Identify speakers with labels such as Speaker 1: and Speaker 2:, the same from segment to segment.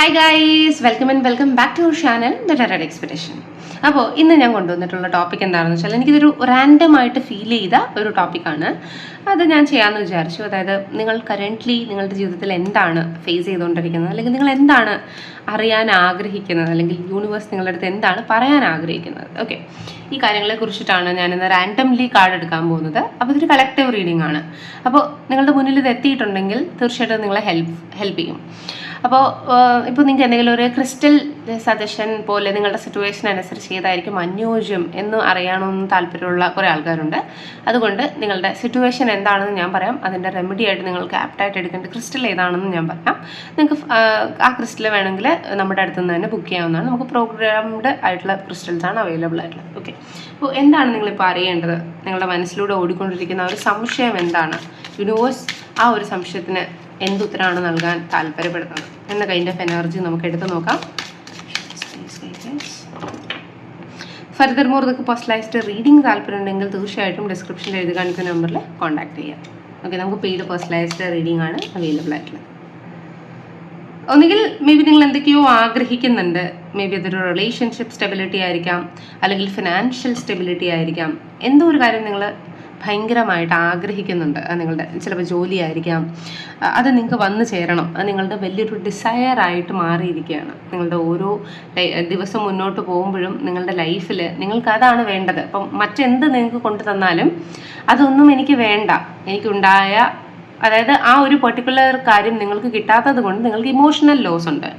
Speaker 1: Hi guys welcome and welcome back to channel the tarot expectation അപ്പോൾ ഇന്ന് ഞാൻ കൊണ്ടുവന്നിട്ടുള്ള ടോപ്പിക് എന്താണെന്ന് വെച്ചാൽ എനിക്കിതൊരു റാൻഡം ആയിട്ട് ഫീൽ ചെയ്ത ഒരു ടോപ്പിക്കാണ് അത് ഞാൻ ചെയ്യാമെന്ന് വിചാരിച്ചു. അതായത് നിങ്ങൾ കറന്റ്ലി നിങ്ങളുടെ ജീവിതത്തിൽ എന്താണ് ഫേസ് ചെയ്തുകൊണ്ടിരിക്കുന്നത്? അല്ലെങ്കിൽ നിങ്ങൾ എന്താണ് അറിയാൻ ആഗ്രഹിക്കുന്നത്? അല്ലെങ്കിൽ യൂണിവേഴ്സ് നിങ്ങളുടെ അടുത്ത് എന്താണ് പറയാൻ ആഗ്രഹിക്കുന്നത്? ഓക്കെ ഈ കാര്യങ്ങളെ കുറിച്ചിട്ടാണ് ഞാൻ ഇന്ന് റാൻഡംലി കാർഡ് എടുക്കാൻ പോകുന്നത്. അപ്പോൾ ഇതൊരു കളക്റ്റീവ് റീഡിംഗ് ആണ്. അപ്പോൾ നിങ്ങളുടെ മുന്നിൽ ഇത് എത്തിയിട്ടുണ്ടെങ്കിൽ തീർച്ചയായിട്ടും നിങ്ങളെ ഹെൽപ്പ് ഹെൽപ്പ് ചെയ്യും. അപ്പോൾ ഇപ്പോൾ നിങ്ങൾക്ക് എന്തെങ്കിലും ഒരു ക്രിസ്റ്റൽ സജഷൻ പോലെ നിങ്ങളുടെ സിറ്റുവേഷൻ അനുസരിച്ച് ഏതായിരിക്കും അനുയോജ്യം എന്ന് അറിയണമെന്ന് താല്പര്യമുള്ള കുറേ ആൾക്കാരുണ്ട്. അതുകൊണ്ട് നിങ്ങളുടെ സിറ്റുവേഷൻ എന്താണെന്ന് ഞാൻ പറയാം. അതിന്റെ റെമഡി ആയിട്ട് നിങ്ങൾക്ക് ആപ്റ്റായിട്ട് എടുക്കേണ്ട ക്രിസ്റ്റൽ ഏതാണെന്ന് ഞാൻ പറയാം. നിങ്ങൾക്ക് ആ ക്രിസ്റ്റൽ വേണമെങ്കിൽ നമ്മുടെ അടുത്ത് നിന്ന് തന്നെ ബുക്ക് ചെയ്യാവുന്നതാണ്. നമുക്ക് പ്രോഗ്രാംഡ് ആയിട്ടുള്ള ക്രിസ്റ്റൽസ് ആണ് അവൈലബിൾ ആയിട്ടുള്ളത്. ഓക്കെ അപ്പോൾ എന്താണ് നിങ്ങളിപ്പോൾ അറിയേണ്ടത്? നിങ്ങളുടെ മനസ്സിലൂടെ ഓടിക്കൊണ്ടിരിക്കുന്ന ഒരു സംശയം എന്താണ്? യൂണിവേഴ്സ് ആ ഒരു സംശയത്തിന് എന്തുത്തരമാണ് നൽകാൻ താല്പര്യപ്പെടുന്നത്? എന്ന കൈൻഡ് ഓഫ് എനർജി നമുക്ക് എടുത്തു നോക്കാം. ഫർദർ മോർ നിങ്ങൾക്ക് പേഴ്സണലൈസ്ഡ് റീഡിംഗ് താല്പര്യമുണ്ടെങ്കിൽ തീർച്ചയായിട്ടും ഡിസ്ക്രിപ്ഷനിൽ എഴുതി കാണിക്കുന്ന നമ്പറിൽ കോൺടാക്ട് ചെയ്യാം. ഓക്കെ നമുക്ക് പെയ്ഡ് പേഴ്സണലൈസ്ഡ് റീഡിംഗ് ആണ് അവൈലബിൾ ആയിട്ടുള്ളത്. ഒന്നുകിൽ മേ ബി നിങ്ങൾ എന്തൊക്കെയോ ആഗ്രഹിക്കുന്നുണ്ട്. മേ ബി അതൊരു റിലേഷൻഷിപ്പ് സ്റ്റെബിലിറ്റി ആയിരിക്കാം. അല്ലെങ്കിൽ ഫിനാൻഷ്യൽ സ്റ്റെബിലിറ്റി ആയിരിക്കാം. എന്തോ ഒരു കാര്യം നിങ്ങൾ ഭയങ്കരമായിട്ട് ആഗ്രഹിക്കുന്നുണ്ട്. നിങ്ങളുടെ ചിലപ്പോൾ ജോലിയായിരിക്കാം. അത് നിങ്ങൾക്ക് വന്നു ചേരണം. അത് നിങ്ങളുടെ വലിയൊരു ഡിസയറായിട്ട് മാറിയിരിക്കുകയാണ്. നിങ്ങളുടെ ഓരോ ദിവസം മുന്നോട്ട് പോകുമ്പോഴും നിങ്ങളുടെ ലൈഫിൽ നിങ്ങൾക്ക് അതാണ് വേണ്ടത്. അപ്പം മറ്റെന്ത് നിങ്ങൾക്ക് കൊണ്ടു തന്നാലും അതൊന്നും എനിക്ക് വേണ്ട. എനിക്കുണ്ടായ അതായത് ആ ഒരു പെർട്ടിക്കുലർ കാര്യം നിങ്ങൾക്ക് കിട്ടാത്തത് കൊണ്ട് നിങ്ങൾക്ക് ഇമോഷണൽ ലോസ് ഉണ്ട്.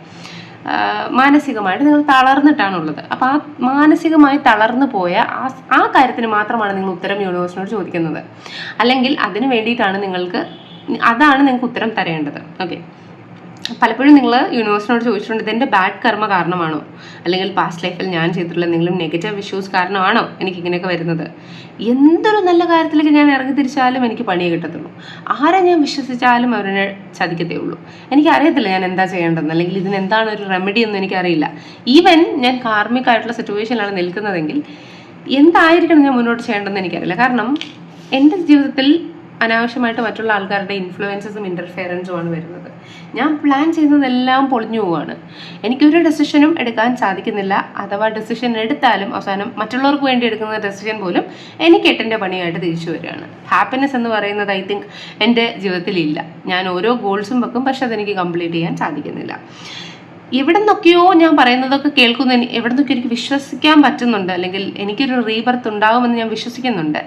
Speaker 1: മാനസികമായിട്ട് നിങ്ങൾ തളർന്നിട്ടാണുള്ളത്. അപ്പോൾ ആ മാനസികമായി തളർന്നു പോയ ആ ആ കാര്യത്തിന് മാത്രമാണ് നിങ്ങൾ ഉത്തരം യൂണിവേഴ്സിനോട് ചോദിക്കുന്നത്. അല്ലെങ്കിൽ അതിന് വേണ്ടിയിട്ടാണ് നിങ്ങൾക്ക് അതാണ് നിങ്ങൾക്ക് ഉത്തരം തരേണ്ടത്. ഓക്കെ. പലപ്പോഴും നിങ്ങൾ യൂണിവേഴ്സിനോട് ചോദിച്ചിട്ടുണ്ട് ഇതെന്റെ ബാഡ് കർമ്മ കാരണമാണോ? അല്ലെങ്കിൽ പാസ്റ്റ് ലൈഫിൽ ഞാൻ ചെയ്തിട്ടുള്ള എന്തെങ്കിലും നെഗറ്റീവ് ഇഷ്യൂസ് കാരണമാണോ എനിക്ക് ഇങ്ങനെയൊക്കെ വരുന്നത്? എന്തൊരു നല്ല കാര്യത്തിലേക്ക് ഞാൻ ഇറങ്ങി തിരിച്ചാലും എനിക്ക് പണിയെ കിട്ടത്തുള്ളൂ. ആരെ ഞാൻ വിശ്വസിച്ചാലും അവരെ ചതിക്കത്തേ ഉള്ളൂ. എനിക്ക് അറിയത്തില്ല ഞാൻ എന്താ ചെയ്യേണ്ടതെന്ന്. അല്ലെങ്കിൽ ഇതിന് എന്താണ് ഒരു റെമഡി എന്ന് എനിക്കറിയില്ല. ഈവൻ ഞാൻ കാർമിക് ആയിട്ടുള്ള സിറ്റുവേഷനിലാണ് നിൽക്കുന്നതെങ്കിൽ എന്തായിരിക്കണം ഞാൻ മുന്നോട്ട് ചെയ്യേണ്ടതെന്ന് എനിക്കറിയില്ല. കാരണം എന്റെ ജീവിതത്തിൽ അനാവശ്യമായിട്ട് മറ്റുള്ള ആൾക്കാരുടെ ഇൻഫ്ലുവൻസസും ഇന്റർഫിയറൻസുമാണ് വരുന്നത്. ഞാൻ പ്ലാൻ ചെയ്യുന്നതെല്ലാം പൊളിഞ്ഞു പോവാണ്. എനിക്കൊരു ഡെസിഷനും എടുക്കാൻ സാധിക്കുന്നില്ല. അഥവാ ഡെസിഷൻ എടുത്താലും അവസാനം മറ്റുള്ളവർക്ക് വേണ്ടി എടുക്കുന്ന ഡെസിഷൻ പോലും എനിക്ക് എട്ടിന്റെ പണിയായിട്ട് തിരിച്ചു വരികയാണ്. ഹാപ്പിനെസ് എന്ന് പറയുന്നത് ഐ തിങ്ക് എന്റെ ജീവിതത്തിലില്ല ഞാൻ ഓരോ ഗോൾസും വെക്കും പക്ഷെ അതെനിക്ക് കംപ്ലീറ്റ് ചെയ്യാൻ സാധിക്കുന്നില്ല. എവിടെ നിന്നൊക്കെയോ ഞാൻ പറയുന്നതൊക്കെ കേൾക്കുന്ന. എവിടെ നിന്നൊക്കെ എനിക്ക് വിശ്വസിക്കാൻ പറ്റുന്നുണ്ട്. അല്ലെങ്കിൽ എനിക്കൊരു റീബർത്ത് ഉണ്ടാകുമെന്ന് ഞാൻ വിശ്വസിക്കുന്നുണ്ട്.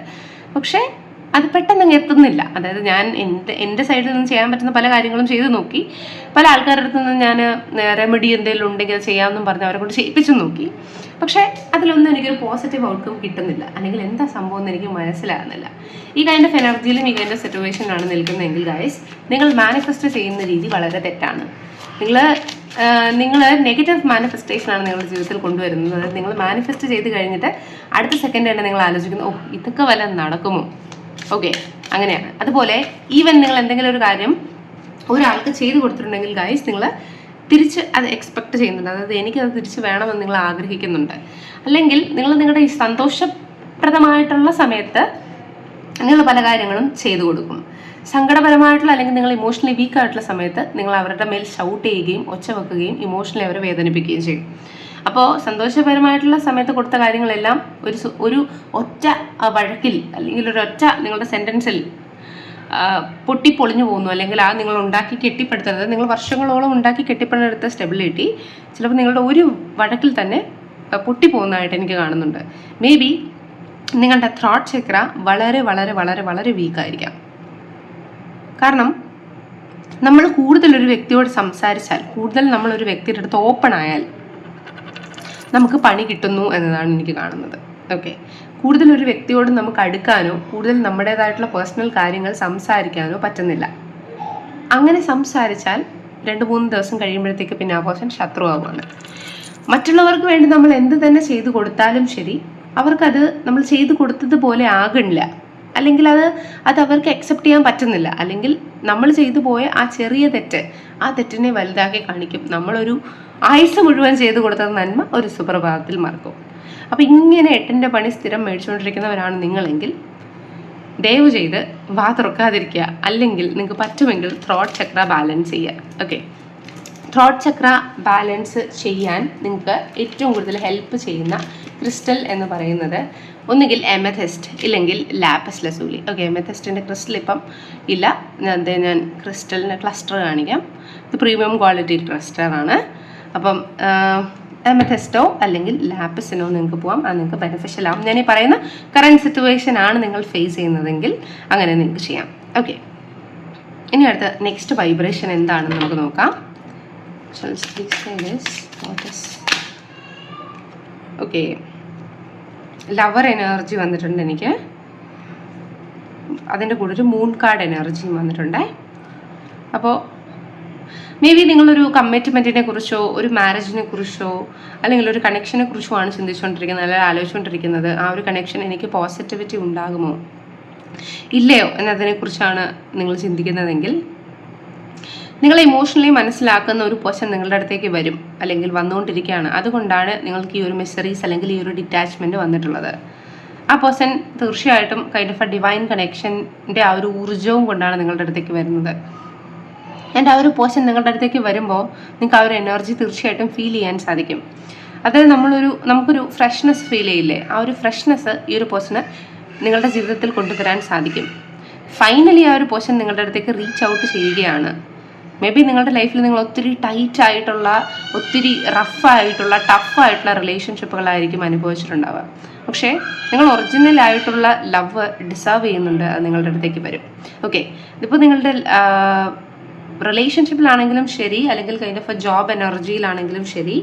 Speaker 1: പക്ഷേ അത് പെട്ടെന്ന് അങ്ങ് എത്തുന്നില്ല. അതായത് ഞാൻ എന്റെ എന്റെ സൈഡിൽ നിന്ന് ചെയ്യാൻ പറ്റുന്ന പല കാര്യങ്ങളും ചെയ്തു നോക്കി. പല ആൾക്കാരുടെ അടുത്ത് നിന്ന് ഞാൻ റെമഡി എന്തെങ്കിലും ഉണ്ടെങ്കിൽ അത് ചെയ്യാമെന്നും പറഞ്ഞ് അവരെ കൊണ്ട് ചെയ്യിപ്പിച്ചു നോക്കി. പക്ഷേ അതിലൊന്നും എനിക്കൊരു പോസിറ്റീവ് ഔട്ട്കം കിട്ടുന്നില്ല. അല്ലെങ്കിൽ എന്താ സംഭവം എന്ന് എനിക്ക് മനസ്സിലാകുന്നില്ല. ഈ കൈൻഡ് ഓഫ് എനർജിയിലും ഈ കൈൻഡ് ഓഫ് സിറ്റുവേഷനിലാണ് നിൽക്കുന്നതെങ്കിൽ ഗൈസ് നിങ്ങൾ മാനിഫെസ്റ്റ് ചെയ്യുന്ന രീതി വളരെ തെറ്റാണ്. നിങ്ങൾ നിങ്ങൾ നെഗറ്റീവ് മാനിഫെസ്റ്റേഷനാണ് നിങ്ങളുടെ ജീവിതത്തിൽ കൊണ്ടുവരുന്നത്. നിങ്ങൾ മാനിഫെസ്റ്റ് ചെയ്ത് കഴിഞ്ഞിട്ട് അടുത്ത സെക്കൻഡ് തന്നെ നിങ്ങൾ ആലോചിക്കുന്നു ഓ ഇതൊക്കെ വല്ല നടക്കുമോ? ഓക്കെ അങ്ങനെയാണ്. അതുപോലെ ഈവൻ നിങ്ങൾ എന്തെങ്കിലും ഒരു കാര്യം ഒരാൾക്ക് ചെയ്തു കൊടുത്തിട്ടുണ്ടെങ്കിൽ ഗൈസ് നിങ്ങൾ തിരിച്ച് അത് എക്സ്പെക്ട് ചെയ്യുന്നുണ്ട്. അതായത് എനിക്കത് തിരിച്ച് വേണമെന്ന് നിങ്ങൾ ആഗ്രഹിക്കുന്നുണ്ട്. അല്ലെങ്കിൽ നിങ്ങൾ നിങ്ങളുടെ ഈ സന്തോഷപ്രദമായിട്ടുള്ള സമയത്ത് നിങ്ങൾ പല കാര്യങ്ങളും ചെയ്തു കൊടുക്കും. സങ്കടപരമായിട്ടുള്ള അല്ലെങ്കിൽ നിങ്ങൾ ഇമോഷണലി വീക്ക് ആയിട്ടുള്ള സമയത്ത് നിങ്ങൾ അവരുടെ മേൽ ഷൗട്ട് ചെയ്യുകയും ഒച്ച വെക്കുകയും ഇമോഷണലി അവരെ വേദനിപ്പിക്കുകയും ചെയ്യും. അപ്പോൾ സന്തോഷപരമായിട്ടുള്ള സമയത്ത് കൊടുത്ത കാര്യങ്ങളെല്ലാം ഒരു ഒരു ഒറ്റ വഴക്കിൽ അല്ലെങ്കിൽ ഒരു ഒറ്റ നിങ്ങളുടെ സെന്റൻസിൽ പൊട്ടി പൊളിഞ്ഞു പോകുന്നു. അല്ലെങ്കിൽ ആ നിങ്ങൾ ഉണ്ടാക്കി കെട്ടിപ്പടുത്തുന്നത് നിങ്ങൾ വർഷങ്ങളോളം ഉണ്ടാക്കി കെട്ടിപ്പടുത്ത സ്റ്റെബിലിറ്റി ചിലപ്പോൾ നിങ്ങളുടെ ഒരു വഴക്കിൽ തന്നെ പൊട്ടി പൊട്ടിപ്പോകുന്നതായിട്ട് എനിക്ക് കാണുന്നുണ്ട്. മേ ബി നിങ്ങളുടെ ത്രോട്ട് ചക്ര വളരെ വളരെ വളരെ വളരെ വീക്കായിരിക്കാം കാരണം നമ്മൾ കൂടുതൽ ഒരു വ്യക്തിയോട് സംസാരിച്ചാൽ കൂടുതൽ നമ്മൾ ഒരു വ്യക്തിയുടെ അടുത്ത് ഓപ്പൺ ആയാൽ നമുക്ക് പണി കിട്ടുന്നു എന്നതാണ് എനിക്ക് കാണുന്നത്. ഓക്കെ കൂടുതൽ ഒരു വ്യക്തിയോട് നമുക്ക് അടുക്കാനോ കൂടുതൽ നമ്മുടേതായിട്ടുള്ള പേഴ്സണൽ കാര്യങ്ങൾ സംസാരിക്കാനോ പറ്റുന്നില്ല. അങ്ങനെ സംസാരിച്ചാൽ രണ്ട് മൂന്ന് ദിവസം കഴിയുമ്പോഴത്തേക്ക് പിന്നെ ആ പേഴ്സൺ മറ്റുള്ളവർക്ക് വേണ്ടി നമ്മൾ എന്ത് തന്നെ ചെയ്തു കൊടുത്താലും ശരി അവർക്കത് നമ്മൾ ചെയ്തു കൊടുത്തതുപോലെ ആകണില്ല. അല്ലെങ്കിൽ അത് അത് അവർക്ക് അക്സെപ്റ്റ് ചെയ്യാൻ പറ്റുന്നില്ല. അല്ലെങ്കിൽ നമ്മൾ ചെയ്തു പോയ ആ ചെറിയ തെറ്റ് ആ തെറ്റിനെ വലുതാക്കി കാണിക്കും. നമ്മളൊരു ആയുസ് മുഴുവൻ ചെയ്തു കൊടുത്ത നന്മ ഒരു സുപ്രഭാതത്തിൽ മറക്കും. അപ്പം ഇങ്ങനെ എട്ടിന്റെ പണി സ്ഥിരം മേടിച്ചുകൊണ്ടിരിക്കുന്നവരാണ് നിങ്ങളെങ്കിൽ ദയവ് ചെയ്ത് വാ തുറക്കാതിരിക്കുക. അല്ലെങ്കിൽ നിങ്ങൾക്ക് പറ്റുമെങ്കിൽ ത്രോട്ട് ചക്ര ബാലൻസ് ചെയ്യുക. ഓക്കെ ത്രോട്ട് ചക്ര ബാലൻസ് ചെയ്യാൻ നിങ്ങൾക്ക് ഏറ്റവും കൂടുതൽ ഹെൽപ്പ് ചെയ്യുന്ന ക്രിസ്റ്റൽ എന്ന് പറയുന്നത് ഒന്നുകിൽ എമഥെസ്റ്റ് ഇല്ലെങ്കിൽ ലാപ്പസ് ലസൂലി ഓക്കെ എമഥെസ്റ്റിന്റെ ക്രിസ്റ്റൽ ഇപ്പം ഇല്ല. ഞാൻ ക്രിസ്റ്റലിന്റെ ക്ലസ്റ്റർ കാണിക്കാം. ഇത് പ്രീമിയം ക്വാളിറ്റി ക്ലസ്റ്ററാണ് അപ്പം എമഥെസ്റ്റോ അല്ലെങ്കിൽ ലാപ്പിസിനോ നിങ്ങൾക്ക് പോകാം അത് നിങ്ങൾക്ക് ബെനിഫിഷ്യൽ ആവും. ഞാൻ ഈ പറയുന്ന കറണ്ട് സിറ്റുവേഷൻ ആണ് നിങ്ങൾ ഫേസ് ചെയ്യുന്നതെങ്കിൽ അങ്ങനെ നിങ്ങൾക്ക് ചെയ്യാം. ഓക്കെ ഇനി അടുത്ത നെക്സ്റ്റ് വൈബ്രേഷൻ എന്താണെന്ന് നമുക്ക് നോക്കാം. ഓക്കെ ലവർ എനർജി വന്നിട്ടുണ്ട് എനിക്ക്. അതിന്റെ കൂടെ ഒരു മൂൺ കാർഡ് എനർജിയും വന്നിട്ടുണ്ട്. അപ്പോൾ മേ ബി നിങ്ങളൊരു കമ്മിറ്റ്മെന്റിനെ കുറിച്ചോ ഒരു മാരേജിനെ കുറിച്ചോ അല്ലെങ്കിൽ ഒരു കണക്ഷനെ കുറിച്ചോ ആണ് ചിന്തിച്ചുകൊണ്ടിരിക്കുന്നത് അല്ലെങ്കിൽ ആലോചിച്ചുകൊണ്ടിരിക്കുന്നത്. ആ ഒരു കണക്ഷൻ എനിക്ക് പോസിറ്റിവിറ്റി ഉണ്ടാകുമോ? ഇല്ലയോ എന്നതിനെക്കുറിച്ചാണ് നിങ്ങൾ ചിന്തിക്കുന്നതെങ്കിൽ നിങ്ങളെ ഇമോഷണലി മനസ്സിലാക്കുന്ന ഒരു പേഴ്സൺ നിങ്ങളുടെ അടുത്തേക്ക് വരും അല്ലെങ്കിൽ വന്നുകൊണ്ടിരിക്കുകയാണ്. അതുകൊണ്ടാണ് നിങ്ങൾക്ക് ഈ ഒരു മെസ്സറീസ് അല്ലെങ്കിൽ ഈ ഒരു ഡിറ്റാച്ച്മെന്റ് വന്നിട്ടുള്ളത്. ആ പേഴ്സൺ തീർച്ചയായിട്ടും കൈൻഡ് ഓഫ് എ ഡിവൈൻ കണക്ഷന്റെ ആ ഒരു ഊർജവും കൊണ്ടാണ് നിങ്ങളുടെ അടുത്തേക്ക് വരുന്നത്. ആൻഡ് ആ ഒരു പോഷൻ നിങ്ങളുടെ അടുത്തേക്ക് വരുമ്പോൾ നിങ്ങൾക്ക് ആ ഒരു എനർജി തീർച്ചയായിട്ടും ഫീൽ ചെയ്യാൻ സാധിക്കും. അതായത് നമ്മളൊരു നമുക്കൊരു ഫ്രഷ്നെസ് ഫീൽ ചെയ്യില്ലേ? ആ ഒരു ഫ്രഷ്നെസ് ഈ ഒരു പേഴ്സണ് നിങ്ങളുടെ ജീവിതത്തിൽ കൊണ്ടുവരാൻ സാധിക്കും. ഫൈനലി ആ ഒരു പോഷൻ നിങ്ങളുടെ അടുത്തേക്ക് റീച്ച് ഔട്ട് ചെയ്യുകയാണ്. മേ ബി നിങ്ങളുടെ ലൈഫിൽ നിങ്ങൾ ഒത്തിരി ടൈറ്റ് ആയിട്ടുള്ള ഒത്തിരി റഫ് ആയിട്ടുള്ള ടഫ് ആയിട്ടുള്ള റിലേഷൻഷിപ്പുകളായിരിക്കും അനുഭവിച്ചിട്ടുണ്ടാവുക. പക്ഷേ നിങ്ങൾ ഒറിജിനൽ ആയിട്ടുള്ള ലവ് ഡിസേർവ് ചെയ്യുന്നുണ്ട് അത് നിങ്ങളുടെ അടുത്തേക്ക് വരും. ഓക്കെ ഇതിപ്പോൾ നിങ്ങളുടെ റിലേഷൻഷിപ്പിലാണെങ്കിലും ശരി അല്ലെങ്കിൽ കൈൻഡ് ഓഫ് എ ജോബ് എനർജിയിലാണെങ്കിലും ശരി.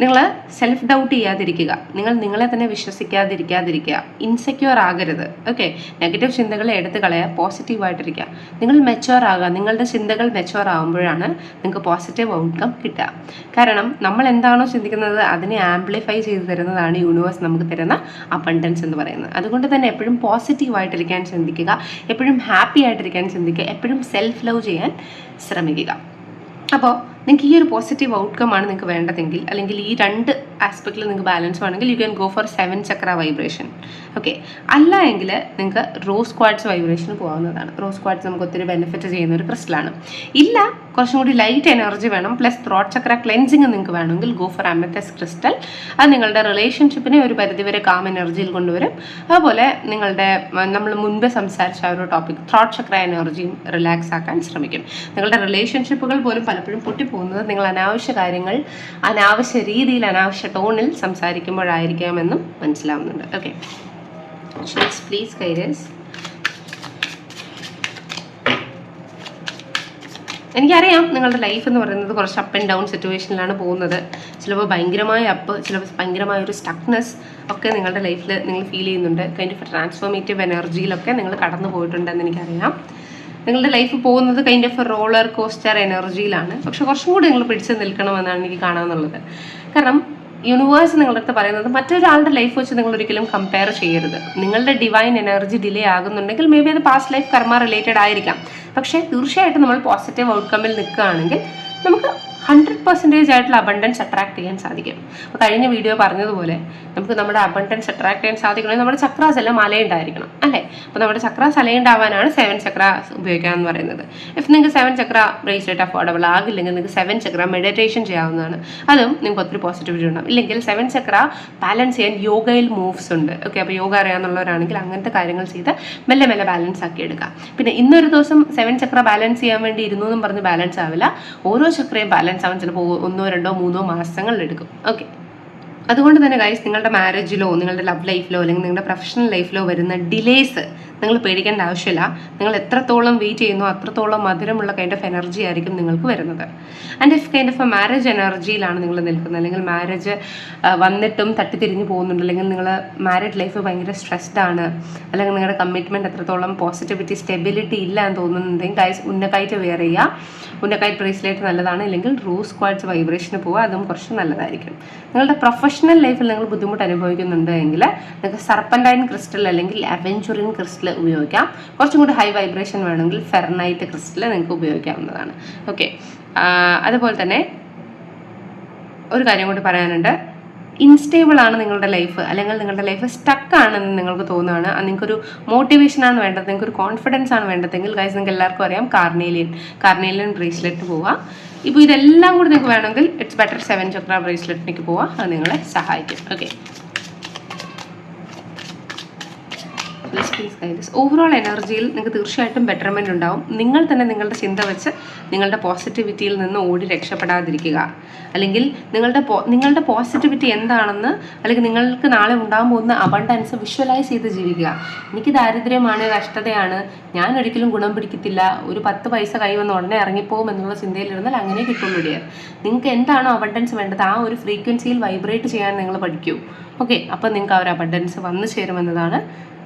Speaker 1: നിങ്ങൾ സെൽഫ് ഡൗട്ട് ചെയ്യാതിരിക്കുക. നിങ്ങൾ നിങ്ങളെ തന്നെ വിശ്വസിക്കാതിരിക്കാതിരിക്കുക. ഇൻസെക്യൂർ ആകരുത്. ഓക്കെ നെഗറ്റീവ് ചിന്തകളെ എടുത്തു കളയുക പോസിറ്റീവായിട്ടിരിക്കുക നിങ്ങൾ മെച്ചുവർ ആകുക. നിങ്ങളുടെ ചിന്തകൾ മെച്ചുവർ ആകുമ്പോഴാണ് നിങ്ങൾക്ക് പോസിറ്റീവ് ഔട്ട്കം കിട്ടുക. കാരണം നമ്മൾ എന്താണോ ചിന്തിക്കുന്നത് അതിനെ ആംപ്ലിഫൈ ചെയ്ത് തരുന്നതാണ് യൂണിവേഴ്സ് നമുക്ക് തരുന്ന അബണ്ടൻസ് എന്ന് പറയുന്നത്. അതുകൊണ്ട് തന്നെ എപ്പോഴും പോസിറ്റീവായിട്ടിരിക്കാൻ ചിന്തിക്കുക. എപ്പോഴും ഹാപ്പി ആയിട്ടിരിക്കാൻ ചിന്തിക്കുക. എപ്പോഴും സെൽഫ് ലവ് ചെയ്യാൻ ശ്രമിക്കുക. അപ്പോൾ നിങ്ങൾക്ക് ഈ ഒരു പോസിറ്റീവ് ഔട്ട്കം ആണ് നിങ്ങൾക്ക് വേണ്ടതെങ്കിൽ അല്ലെങ്കിൽ ഈ രണ്ട് ആസ്പെക്റ്റിൽ നിങ്ങൾക്ക് ബാലൻസ് വേണമെങ്കിൽ you can go for seven chakra vibration okay അല്ല എങ്കിൽ നിങ്ങൾക്ക് റോസ് ക്വാഡ്സ് വൈബ്രേഷൻ പോകാവുന്നതാണ്. റോസ് ക്വാഡ്സ് നമുക്ക് ഒത്തിരി ബെനിഫിറ്റ് ചെയ്യുന്ന ഒരു ക്രിസ്റ്റലാണ് ഇല്ല കുറച്ചും കൂടി ലൈറ്റ് എനർജി വേണം പ്ലസ് ത്രോട്ട് ചക്ര ക്ലെൻസിങ് നിങ്ങൾക്ക് വേണമെങ്കിൽ ഗോ ഫോർ അമത്തസ് ക്രിസ്റ്റൽ അത് നിങ്ങളുടെ റിലേഷൻഷിപ്പിനെ ഒരു പരിധി വരെ കാം എനർജിയിൽ കൊണ്ടുവരും. അതുപോലെ നിങ്ങളുടെ നമ്മൾ മുൻപ് സംസാരിച്ച ഒരു ടോപ്പിക് ത്രോട്ട് ചക്ര എനർജിയും റിലാക്സ് ആക്കാൻ ശ്രമിക്കും. നിങ്ങളുടെ റിലേഷൻഷിപ്പുകൾ പോലും പലപ്പോഴും പൊട്ടിപ്പോകുന്നത് നിങ്ങൾ അനാവശ്യ കാര്യങ്ങൾ അനാവശ്യ രീതിയിൽ അനാവശ്യ ടോണിൽ സംസാരിക്കുമ്പോഴായിരിക്കാമെന്നും മനസ്സിലാവുന്നുണ്ട്. ഓക്കെ പ്ലീസ് കൈരസ് എനിക്കറിയാം നിങ്ങളുടെ ലൈഫ് എന്ന് പറയുന്നത് കുറച്ച് അപ്പ് ആൻഡ് ഡൗൺ സിറ്റുവേഷനിലാണ് പോകുന്നത്. ചിലപ്പോൾ ഭയങ്കരമായ അപ്പ് ചിലപ്പോൾ ഭയങ്കരമായ ഒരു സ്റ്റക്നെസ് ഒക്കെ നിങ്ങളുടെ ലൈഫിൽ നിങ്ങൾ ഫീൽ ചെയ്യുന്നുണ്ട്. കൈൻഡ് ഓഫ് ട്രാൻസ്ഫോർമേറ്റീവ് എനർജിയിലൊക്കെ നിങ്ങൾ കടന്നു പോയിട്ടുണ്ടെന്ന് എനിക്കറിയാം. നിങ്ങളുടെ ലൈഫ് പോകുന്നത് കൈൻഡ് ഓഫ് റോളർ കോസ്റ്റർ എനർജിയിലാണ് പക്ഷെ കുറച്ചും കൂടി നിങ്ങൾ പിടിച്ചു നിൽക്കണമെന്നാണ് എനിക്ക് കാണാമെന്നുള്ളത് കാരണം യൂണിവേഴ്സ് നിങ്ങളുടെ അടുത്ത് പറയുന്നത് മറ്റൊരാളുടെ ലൈഫ് വെച്ച് നിങ്ങൾ ഒരിക്കലും കമ്പയർ ചെയ്യരുത്. നിങ്ങളുടെ ഡിവൈൻ എനർജി ഡിലേ ആകുന്നുണ്ടെങ്കിൽ മേ ബി അത് പാസ്റ്റ് ലൈഫ് കർമ്മ റിലേറ്റഡ് ആയിരിക്കാം. പക്ഷേ തീർച്ചയായിട്ടും നമ്മൾ പോസിറ്റീവ് ഔട്ട്കമ്മിൽ നിൽക്കുകയാണെങ്കിൽ നമുക്ക് ഹൺഡ്രഡ് പെർസെന്റേജ് ആയിട്ടുള്ള അബണ്ടൻസ് അട്രാക്ട് ചെയ്യാൻ സാധിക്കും. അപ്പോൾ കഴിഞ്ഞ വീഡിയോ പറഞ്ഞതുപോലെ നമുക്ക് നമ്മുടെ അബണ്ടൻസ് അട്രാക്ട് ചെയ്യാൻ സാധിക്കണമെങ്കിൽ നമ്മുടെ ചക്രാസ് എല്ലാം അലയുണ്ടായിരിക്കണം അല്ലേ? അപ്പോൾ നമ്മുടെ ചക്രാസ് അലയുണ്ടാവാനാണ് സെവൻ ചക്ര ഉപയോഗിക്കാമെന്ന് പറയുന്നത്. ഇഫ് നിങ്ങൾക്ക് സെവൻ ചക്ര ബ്രേസ്ലെറ്റ് അഫോർഡബിൾ ആകില്ലെങ്കിൽ നിങ്ങൾക്ക് സെവൻ ചക്ര മെഡിറ്റേഷൻ ചെയ്യാവുന്നതാണ്. അതും നിങ്ങൾക്ക് ഒത്തിരി പോസിറ്റിവിറ്റി ഉണ്ടാവും. ഇല്ലെങ്കിൽ സെവൻ ചക്ര ബാലൻസ് ചെയ്യാൻ യോഗയിൽ മൂവ്സ് ഉണ്ട്. ഓക്കെ അപ്പോൾ യോഗ അറിയാവുന്നവരാണെങ്കിൽ അങ്ങനത്തെ കാര്യങ്ങൾ ചെയ്ത് മെല്ലെ മെല്ലെ ബാലൻസ് ആക്കി എടുക്കാം. പിന്നെ ഇന്നൊരു ദിവസം സെവൻ ചക്ര ബാലൻസ് ചെയ്യാൻ വേണ്ടി ഇരുന്നു എന്നും പറഞ്ഞ് ബാലൻസ് ആവില്ല. ഓരോ ചക്രയും ബാലൻസ് ആവാൻ ചിലപ്പോൾ ഒന്നോ രണ്ടോ മൂന്നോ മാസങ്ങളിലെടുക്കും ഓക്കെ അതുകൊണ്ട് തന്നെ ഗൈസ് നിങ്ങളുടെ മാരേജിലോ നിങ്ങളുടെ ലവ് ലൈഫിലോ അല്ലെങ്കിൽ നിങ്ങളുടെ പ്രൊഫഷണൽ ലൈഫിലോ വരുന്ന ഡിലേസ് നിങ്ങൾ പേടിക്കേണ്ട ആവശ്യമില്ല. നിങ്ങൾ എത്രത്തോളം വെയിറ്റ് ചെയ്യുന്നു അത്രത്തോളം മധുരമുള്ള കൈൻഡ് ഓഫ് എനർജി ആയിരിക്കും നിങ്ങൾക്ക് വരുന്നത്. And if kind of marriage എനർജിയിലാണ് നിങ്ങൾ നിൽക്കുന്നത് അല്ലെങ്കിൽ മാരേജ് വന്നിട്ടും തട്ടിത്തിരിഞ്ഞ് പോകുന്നുണ്ട് അല്ലെങ്കിൽ നിങ്ങൾ മാരേജ് ലൈഫ് ഭയങ്കര സ്ട്രെസ്ഡ് ആണ് അല്ലെങ്കിൽ നിങ്ങളുടെ കമ്മിറ്റ്മെന്റ് എത്രത്തോളം പോസിറ്റിവിറ്റി സ്റ്റെബിലിറ്റി ഇല്ല എന്ന് തോന്നുന്നുണ്ടെങ്കിൽ ഗൈസ് ഉന്നക്കായിട്ട് വെയർ ചെയ്യുക. ഉന്നക്കായിട്ട് ബ്രേസ്ലേറ്റ് നല്ലതാണ് അല്ലെങ്കിൽ റൂസ് ക്വാഡ്സ് വൈബ്രേഷന് പോവുക അതും കുറച്ച് നല്ലതായിരിക്കും. നിങ്ങളുടെ പ്രൊഫഷണൽ ലൈഫിൽ നിങ്ങൾ ബുദ്ധിമുട്ട് അനുഭവിക്കുന്നുണ്ട് എങ്കിൽ നിങ്ങൾക്ക് സർപ്പന്റൈൻ ക്രിസ്റ്റൽ അല്ലെങ്കിൽ അവെഞ്ചുറിൻ ക്രിസ്റ്റൽ ഉപയോഗിക്കാം. കുറച്ചും കൂടി ഹൈ വൈബ്രേഷൻ വേണമെങ്കിൽ ഫെർണൈറ്റ് ക്രിസ്റ്റൽ നിങ്ങൾക്ക് ഉപയോഗിക്കാവുന്നതാണ്. ഓക്കെ അതുപോലെ തന്നെ ഒരു കാര്യം കൂടി പറയാനുണ്ട്. ഇൻസ്റ്റേബിൾ ആണ് നിങ്ങളുടെ ലൈഫ് അല്ലെങ്കിൽ നിങ്ങളുടെ ലൈഫ് സ്റ്റക്ക് ആണെന്ന് നിങ്ങൾക്ക് തോന്നുകയാണ്. നിങ്ങൾക്കൊരു മോട്ടിവേഷൻ ആണ് വേണ്ടത്. നിങ്ങൾക്ക് ഒരു കോൺഫിഡൻസ് ആണ് വേണ്ടതെങ്കിൽ ഗൈസ് നിങ്ങൾക്ക് എല്ലാവർക്കും അറിയാം. കാർണേലിയൻ കാർണേലിയൻ ബ്രേസ്ലെറ്റ് പോവുക ഇപ്പോൾ ഇതെല്ലാം കൂടി നിങ്ങൾക്ക് വേണമെങ്കിൽ ഇറ്റ്സ് ബെറ്റർ സെവൻ ചക്ര ബ്രേസ്ലെറ്റിലേക്ക് പോവാം. അത് നിങ്ങളെ സഹായിക്കും. Okay please please guidance overall എനർജിയിൽ നിങ്ങൾക്ക് തീർച്ചയായിട്ടും ബെറ്റർമെന്റ് ഉണ്ടാവും. നിങ്ങൾ തന്നെ നിങ്ങളുടെ ചിന്ത വെച്ച് നിങ്ങളുടെ പോസിറ്റിവിറ്റിയിൽ നിന്ന് ഓടി രക്ഷപ്പെടാതിരിക്കുക. അല്ലെങ്കിൽ നിങ്ങളുടെ നിങ്ങളുടെ പോസിറ്റിവിറ്റി എന്താണെന്ന് അല്ലെങ്കിൽ നിങ്ങൾക്ക് നാളെ ഉണ്ടാകാൻ പോകുന്ന അബണ്ടൻസ് വിഷ്വലൈസ് ചെയ്ത് ജീവിക്കുക. എനിക്ക് ദാരിദ്ര്യമാണ് കഷ്ടതയാണ് ഞാൻ ഒരിക്കലും ഗുണം പിടിക്കത്തില്ല. ഒരു പത്ത് പൈസ കൈ വന്ന് ഉടനെ ഇറങ്ങിപ്പോകും എന്നുള്ള ചിന്തയിലിരുന്നാൽ അങ്ങനെ കിട്ടുള്ളൂ ഡിയർ നിങ്ങൾക്ക് എന്താണോ അബണ്ടൻസ് വേണ്ടത് ആ ഒരു ഫ്രീക്വൻസിയിൽ വൈബ്രേറ്റ് ചെയ്യാൻ നിങ്ങൾ പഠിക്കൂ. ഓക്കെ അപ്പോൾ നിങ്ങൾക്ക് ആ ഒരു അബണ്ടൻസ് വന്നു ചേരുമെന്നതാണ്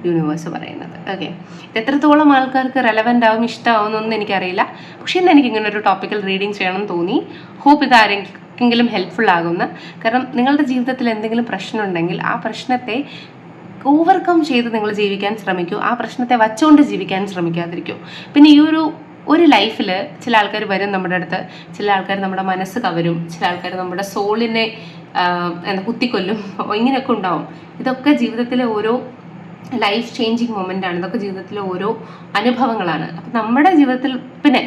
Speaker 1: യൂണിവേഴ്സ് പറയുന്നത്. ഓക്കെ ഇത് എത്രത്തോളം ആൾക്കാർക്ക് റെലവന്റ് ആവും ഇഷ്ടമാവുമെന്നൊന്നും എനിക്കറിയില്ല. പക്ഷേ ഇന്ന് എനിക്ക് ഇങ്ങനെ ഒരു ടോപ്പിക്കൽ റീഡിങ് ചെയ്യണം എന്ന് തോന്നി. ഹോപ്പ് ഇത് ആരെങ്കിലും ഹെൽപ്ഫുൾ ആകുന്ന കാരണം നിങ്ങളുടെ ജീവിതത്തിൽ എന്തെങ്കിലും പ്രശ്നമുണ്ടെങ്കിൽ ആ പ്രശ്നത്തെ ഓവർകം ചെയ്ത് നിങ്ങൾ ജീവിക്കാൻ ശ്രമിക്കൂ. ആ പ്രശ്നത്തെ വച്ചുകൊണ്ട് ജീവിക്കാൻ ശ്രമിക്കാതിരിക്കൂ. പിന്നെ ഈ ഒരു ഒരു ലൈഫിൽ ചില ആൾക്കാർ വരും നമ്മുടെ അടുത്ത്. ചില ആൾക്കാർ നമ്മുടെ മനസ്സ് കവരും. ചില ആൾക്കാർ നമ്മുടെ സോളിനെ എന്താ കുത്തിക്കൊല്ലും. ഇങ്ങനെയൊക്കെ ഉണ്ടാവും. ഇതൊക്കെ ജീവിതത്തിലെ ഓരോ ലൈഫ് ചേഞ്ചിങ് മൊമെന്റ് ആണ്. ഇതൊക്കെ ജീവിതത്തിലെ ഓരോ അനുഭവങ്ങളാണ്. അപ്പം നമ്മുടെ ജീവിതത്തിൽ പിന്നെ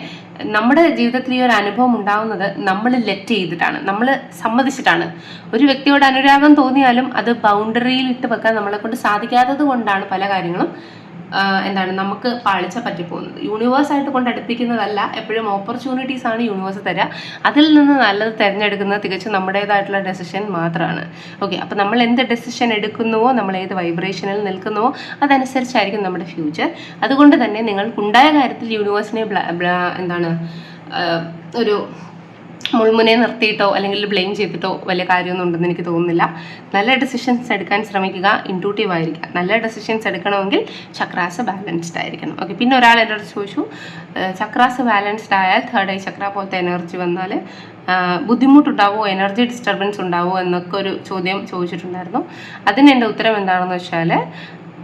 Speaker 1: നമ്മുടെ ജീവിതത്തിൽ ഈ ഒരു അനുഭവം ഉണ്ടാവുന്നത് നമ്മൾ ലെറ്റ് ചെയ്തിട്ടാണ്. നമ്മൾ സമ്മതിച്ചിട്ടാണ്. ഒരു വ്യക്തിയോട് അനുരാഗം തോന്നിയാലും അത് ബൗണ്ടറിയിൽ ഇട്ട് വെക്കാൻ നമ്മളെ കൊണ്ട് സാധിക്കാത്തത് കൊണ്ടാണ് പല കാര്യങ്ങളും എന്താണ് നമുക്ക് പാളിച്ച പറ്റിപ്പോകുന്നത് യൂണിവേഴ്സായിട്ട് കൊണ്ട് അടുപ്പിക്കുന്നതല്ല എപ്പോഴും ഓപ്പർച്യൂണിറ്റീസ് ആണ് യൂണിവേഴ്സ് തരിക അതിൽ നിന്ന് നല്ലത് തിരഞ്ഞെടുക്കുന്നത് തികച്ചും നമ്മുടേതായിട്ടുള്ള ഡെസിഷൻ മാത്രമാണ് ഓക്കെ അപ്പോൾ നമ്മൾ എന്ത് ഡെസിഷൻ എടുക്കുന്നുവോ നമ്മൾ ഏത് വൈബ്രേഷനിൽ നിൽക്കുന്നുവോ അതനുസരിച്ചായിരിക്കും നമ്മുടെ ഫ്യൂച്ചർ അതുകൊണ്ട് തന്നെ നിങ്ങൾക്കുണ്ടായ കാര്യത്തിൽ യൂണിവേഴ്സിനെ എന്താണ് ഒരു മുൾമുനെ നിർത്തിയിട്ടോ അല്ലെങ്കിൽ ബ്ലെയിം ചെയ്തിട്ടോ വലിയ കാര്യമൊന്നും ഉണ്ടെന്ന് എനിക്ക് തോന്നുന്നില്ല. നല്ല ഡെസിഷൻസ് എടുക്കാൻ ശ്രമിക്കുക ഇന്റൂട്ടീവ് ആയിരിക്കുക. നല്ല ഡെസിഷൻസ് എടുക്കണമെങ്കിൽ ചക്രാസ് ബാലൻസ്ഡ് ആയിരിക്കണം. ഓക്കെ പിന്നെ ഒരാൾ എന്നോട് ചോദിച്ചു ചക്രാസ് ബാലൻസ്ഡ് ആയാൽ തേർഡ് ഐ ചക്ര പോലത്തെ എനർജി വന്നാൽ ബുദ്ധിമുട്ടുണ്ടാവുമോ എനർജി ഡിസ്റ്റർബൻസ് ഉണ്ടാവുമോ എന്നൊക്കെ ഒരു ചോദ്യം ചോദിച്ചിട്ടുണ്ടായിരുന്നു. അതിന് എന്റെ ഉത്തരം എന്താണെന്ന് വെച്ചാൽ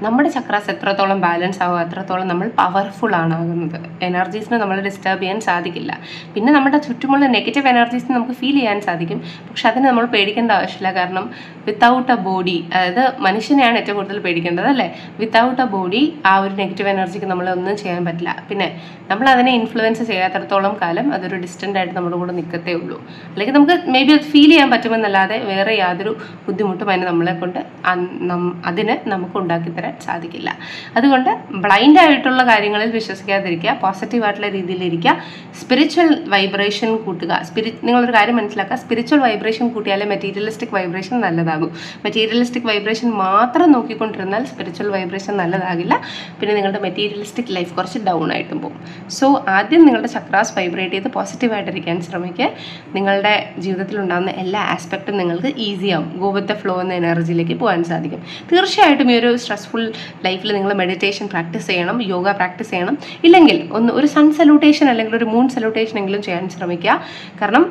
Speaker 1: നമ്മുടെ ചക്രാസ് എത്രത്തോളം ബാലൻസ് ആകും അത്രത്തോളം നമ്മൾ പവർഫുൾ ആണ് ആകുന്നത് എനർജീസിനെ നമ്മൾ ഡിസ്റ്റർബ് ചെയ്യാൻ സാധിക്കില്ല. പിന്നെ നമ്മുടെ ചുറ്റുമുള്ള നെഗറ്റീവ് എനർജീസ് നമുക്ക് ഫീൽ ചെയ്യാൻ സാധിക്കും. പക്ഷെ അതിന് നമ്മൾ പേടിക്കേണ്ട ആവശ്യമില്ല. കാരണം വിത്തൗട്ട് എ ബോഡി അതായത് മനുഷ്യനെയാണ് ഏറ്റവും കൂടുതൽ പേടിക്കേണ്ടത് അല്ലേ? വിത്തൗട്ട് എ ബോഡി ആ ഒരു നെഗറ്റീവ് എനർജിക്ക് നമ്മൾ ഒന്നും ചെയ്യാൻ പറ്റില്ല. പിന്നെ നമ്മൾ അതിനെ ഇൻഫ്ലുവൻസ് ചെയ്യാത്തടത്തോളം കാലം അതൊരു ഡിസ്റ്റന്റ് ആയിട്ട് നമ്മുടെ കൂടെ നിൽക്കത്തേ ഉള്ളൂ. അല്ലെങ്കിൽ നമുക്ക് മേ ബി അത് ഫീൽ ചെയ്യാൻ പറ്റുമെന്നല്ലാതെ വേറെ യാതൊരു ബുദ്ധിമുട്ടും അതിന് നമ്മളെ കൊണ്ട് അതിന് നമുക്ക് ഉണ്ടാക്കി തരാൻ സാധിക്കില്ല. അതുകൊണ്ട് ബ്ലൈൻഡ് ആയിട്ടുള്ള കാര്യങ്ങളിൽ വിശ്വസിക്കാതിരിക്കുക പോസിറ്റീവായിട്ടുള്ള രീതിയിലിരിക്കുക. സ്പിരിച്വൽ വൈബ്രേഷൻ കൂട്ടുക. സ്പിരി നിങ്ങളൊരു കാര്യം മനസ്സിലാക്കുക. സ്പിരിച്വൽ വൈബ്രേഷൻ കൂട്ടിയാലേ മെറ്റീരിയലിസ്റ്റിക് വൈബ്രേഷൻ നല്ലതാകും. മെറ്റീരിയലിസ്റ്റിക് വൈബ്രേഷൻ മാത്രം നോക്കിക്കൊണ്ടിരുന്നാൽ സ്പിരിച്വൽ വൈബ്രേഷൻ നല്ലതാകില്ല. പിന്നെ നിങ്ങളുടെ മെറ്റീരിയലിസ്റ്റിക് ലൈഫ് കുറച്ച് ഡൗൺ ആയിട്ടും പോകും. സോ ആദ്യം നിങ്ങളുടെ ചക്രാസ് വൈബ്രേറ്റ് ചെയ്ത് പോസിറ്റീവായിട്ടിരിക്കാൻ ശ്രമിക്കുക. നിങ്ങളുടെ ജീവിതത്തിൽ ഉണ്ടാകുന്ന എല്ലാ ആസ്പെക്റ്റും നിങ്ങൾക്ക് ഈസി ആവും. ഗോ വിത്ത് ദ ഫ്ലോ എന്ന എനർജിയിലേക്ക് പോകാൻ സാധിക്കും. തീർച്ചയായിട്ടും ഈ ഒരു സ്ട്രെസ്ഫുൾ ലൈഫിൽ നിങ്ങൾ മെഡിറ്റേഷൻ പ്രാക്ടീസ് ചെയ്യണം യോഗ പ്രാക്ടീസ് ചെയ്യണം. ഇല്ലെങ്കിൽ ഒന്ന് ഒരു സൺ സല്യൂട്ടേഷൻ അല്ലെങ്കിൽ ഒരു മൂൺ സല്യൂട്ടേഷൻ എങ്കിലും ചെയ്യാൻ ശ്രമിക്കുക. കാരണം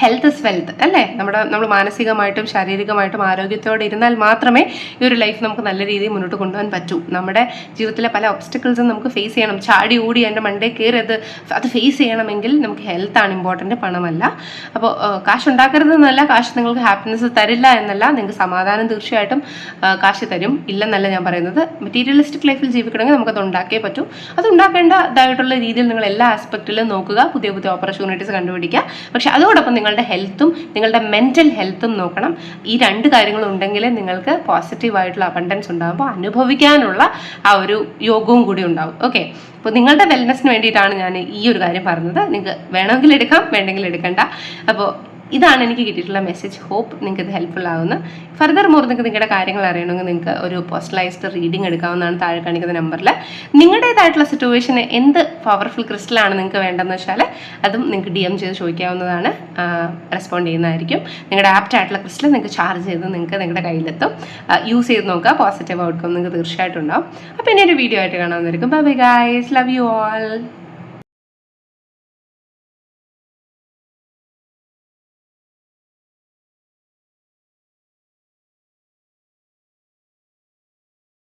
Speaker 1: ഹെൽത്ത് ഇസ് വെൽത്ത് അല്ലേ? നമ്മുടെ നമ്മൾ മാനസികമായിട്ടും ശാരീരികമായിട്ടും ആരോഗ്യത്തോടെ ഇരുന്നാൽ മാത്രമേ ഈ ഒരു ലൈഫ് നമുക്ക് നല്ല രീതിയിൽ മുന്നോട്ട് കൊണ്ടുപോകാൻ പറ്റൂ. നമ്മുടെ ജീവിതത്തിലെ പല ഒബ്സ്റ്റക്കിൾസും നമുക്ക് ഫേസ് ചെയ്യണം. ചാടി ഓടി എന്റെ മണ്ടേ കയറി അത് അത് ഫേസ് ചെയ്യണമെങ്കിൽ നമുക്ക് ഹെൽത്താണ് ഇമ്പോർട്ടന്റ് പണമല്ല. അപ്പോൾ കാശ് ഉണ്ടാക്കരുതെന്നല്ല കാശ് നിങ്ങൾക്ക് ഹാപ്പിനെസ് തരില്ല എന്നല്ല നിങ്ങൾക്ക് സമാധാനം തീർച്ചയായിട്ടും കാശ് തരും. ഇല്ലെന്നല്ല ഞാൻ പറയുന്നത്. മെറ്റീരിയലിസ്റ്റിക് ലൈഫിൽ ജീവിക്കണമെങ്കിൽ നമുക്കത് ഉണ്ടാക്കിയേ പറ്റൂ. അത് ഉണ്ടാക്കേണ്ടതായിട്ടുള്ള രീതിയിൽ നിങ്ങൾ എല്ലാ ആസ്പെക്റ്റിലും നോക്കുക. പുതിയ പുതിയ ഓപ്പർച്യൂണിറ്റീസ് കണ്ടുപിടിക്കുക. പക്ഷെ അതോടൊപ്പം നിങ്ങളുടെ ഹെൽത്തും നിങ്ങളുടെ മെന്റൽ ഹെൽത്തും നോക്കണം. ഈ രണ്ട് കാര്യങ്ങളും ഉണ്ടെങ്കിലേ നിങ്ങൾക്ക് പോസിറ്റീവായിട്ടുള്ള അബണ്ടൻസ് ഉണ്ടാകുമ്പോൾ അനുഭവിക്കാനുള്ള ആ ഒരു യോഗവും കൂടി ഉണ്ടാവും. ഓക്കെ അപ്പോൾ നിങ്ങളുടെ വെൽനെസ്സിന് വേണ്ടിയിട്ടാണ് ഞാൻ ഈ ഒരു കാര്യം പറഞ്ഞത്. നിങ്ങൾക്ക് വേണമെങ്കിൽ എടുക്കാം വേണ്ടെങ്കിൽ എടുക്കണ്ട. അപ്പോൾ ഇതാണ് എനിക്ക് കിട്ടിയിട്ടുള്ള മെസ്സേജ് ഹോപ്പ് നിങ്ങൾക്ക് ഇത് ഹെൽപ്ഫുൾ ആവുന്ന. ഫർദർ മോർ നിങ്ങൾക്ക് നിങ്ങളുടെ കാര്യങ്ങൾ അറിയണമെങ്കിൽ നിങ്ങൾക്ക് ഒരു പേഴ്സണലൈസ്ഡ് റീഡിംഗ് എടുക്കാവുന്നതാണ് താഴെ കാണിക്കുന്ന നമ്പറിൽ നിങ്ങളുടേതായിട്ടുള്ള സിറ്റുവേഷൻ എന്ത് പവർഫുൾ ക്രിസ്റ്റലാണ് നിങ്ങൾക്ക് വേണ്ടതെന്ന് വെച്ചാൽ അതും നിങ്ങൾക്ക് ഡി എം ചെയ്ത് ചോദിക്കാവുന്നതാണ്. റെസ്പോണ്ട് ചെയ്യുന്നതായിരിക്കും. നിങ്ങളുടെ ആപ്റ്റ് ആയിട്ടുള്ള ക്രിസ്റ്റൽ നിങ്ങൾക്ക് ചാർജ് ചെയ്ത് നിങ്ങൾക്ക് നിങ്ങളുടെ കയ്യിലെത്തും. യൂസ് ചെയ്ത് നോക്കുക. പോസിറ്റീവ് ഔട്ട്കം നിങ്ങൾക്ക് തീർച്ചയായിട്ടും ഉണ്ടാവും. അപ്പോൾ ഇനി ഒരു വീഡിയോ ആയിട്ട് കാണാവുന്നതായിരിക്കും. Bye bye guys love you all